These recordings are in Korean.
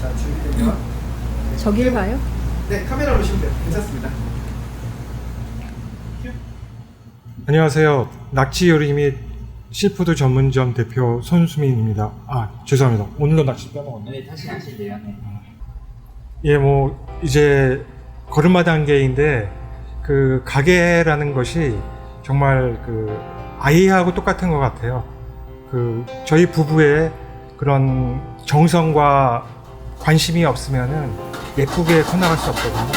자, 준비되면 저길 봐요? 네, 카메라 보시면 돼요. 괜찮습니다. 안녕하세요. 낙지 요리 및 시푸드 전문점 대표 손수민입니다. 아, 죄송합니다. 오늘도 낙지 빼먹었네. 네, 다시 하실래요? 네. 예, 뭐, 이제 걸음마 단계인데, 그, 가게라는 것이 정말 그, 아이하고 똑같은 것 같아요. 그, 저희 부부의 그런 정성과 관심이 없으면은 예쁘게 커나갈 수 없거든요.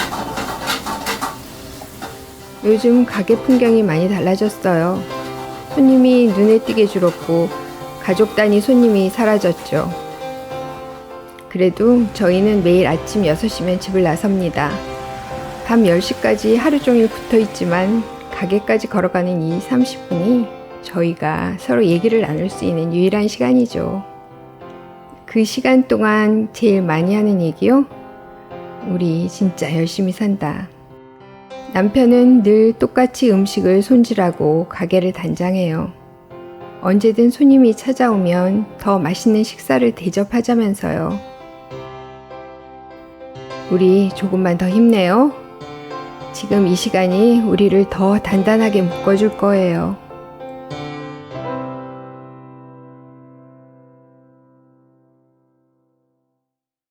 요즘 가게 풍경이 많이 달라졌어요. 손님이 눈에 띄게 줄었고 가족 단위 손님이 사라졌죠. 그래도 저희는 매일 아침 6시면 집을 나섭니다. 밤 10시까지 하루 종일 붙어 있지만 가게까지 걸어가는 이 30분이 저희가 서로 얘기를 나눌 수 있는 유일한 시간이죠. 그 시간 동안 제일 많이 하는 얘기요? 우리 진짜 열심히 산다. 남편은 늘 똑같이 음식을 손질하고 가게를 단장해요. 언제든 손님이 찾아오면 더 맛있는 식사를 대접하자면서요. 우리 조금만 더 힘내요. 지금 이 시간이 우리를 더 단단하게 묶어줄 거예요.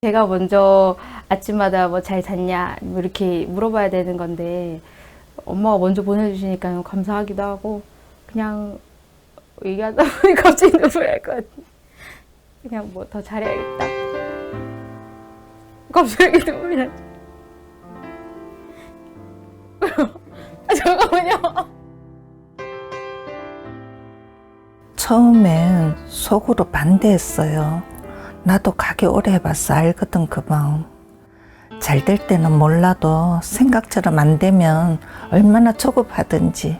제가 먼저 아침마다 뭐 잘 잤냐 뭐 이렇게 물어봐야 되는 건데 엄마가 먼저 보내주시니까 감사하기도 하고 그냥 얘기하다 보니 갑자기 눈물 날것 같아. 그냥 뭐 더 잘해야겠다. 갑자기 눈물이 나. 아, 잠깐만요. 처음엔 속으로 반대했어요. 나도 가게 오래 해봤어 알거든 그 마음. 잘 될 때는 몰라도 생각처럼 안 되면 얼마나 조급하든지.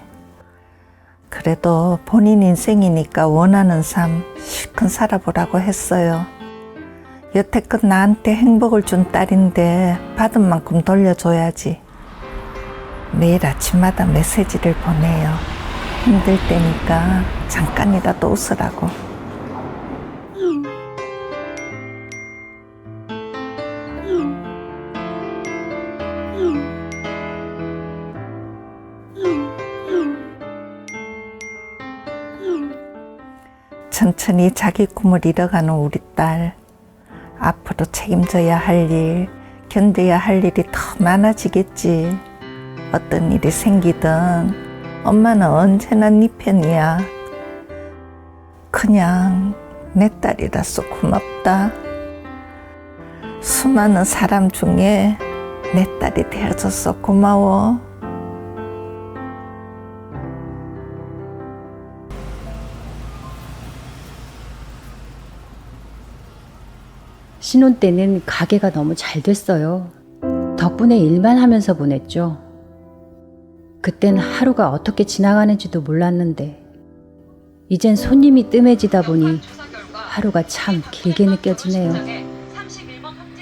그래도 본인 인생이니까 원하는 삶 실컷 살아보라고 했어요. 여태껏 나한테 행복을 준 딸인데 받은 만큼 돌려줘야지. 매일 아침마다 메시지를 보내요. 힘들 때니까 잠깐이라도 웃으라고. 천천히 자기 꿈을 이뤄가는 우리 딸. 앞으로 책임져야 할 일, 견뎌야 할 일이 더 많아지겠지. 어떤 일이 생기든 엄마는 언제나 네 편이야. 그냥 내 딸이라서 고맙다. 수많은 사람 중에 내 딸이 되어줘서 고마워. 신혼 때는 가게가 너무 잘 됐어요. 덕분에 일만 하면서 보냈죠. 그땐 하루가 어떻게 지나가는지도 몰랐는데, 이젠 손님이 뜸해지다 보니 하루가 참 길게 느껴지네요.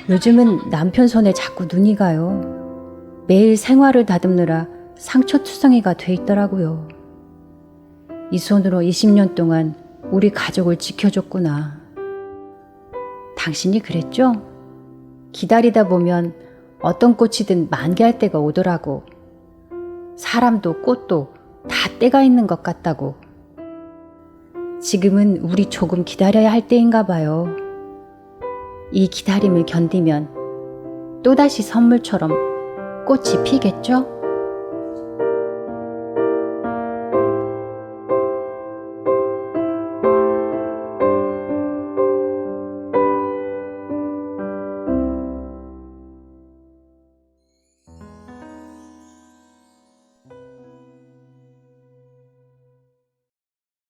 요즘은 남편 손에 자꾸 눈이 가요. 매일 생활을 다듬느라 상처투성이가 돼 있더라고요. 이 손으로 20년 동안 우리 가족을 지켜줬구나. 당신이 그랬죠? 기다리다 보면 어떤 꽃이든 만개할 때가 오더라고. 사람도 꽃도 다 때가 있는 것 같다고. 지금은 우리 조금 기다려야 할 때인가 봐요. 이 기다림을 견디면 또다시 선물처럼 꽃이 피겠죠?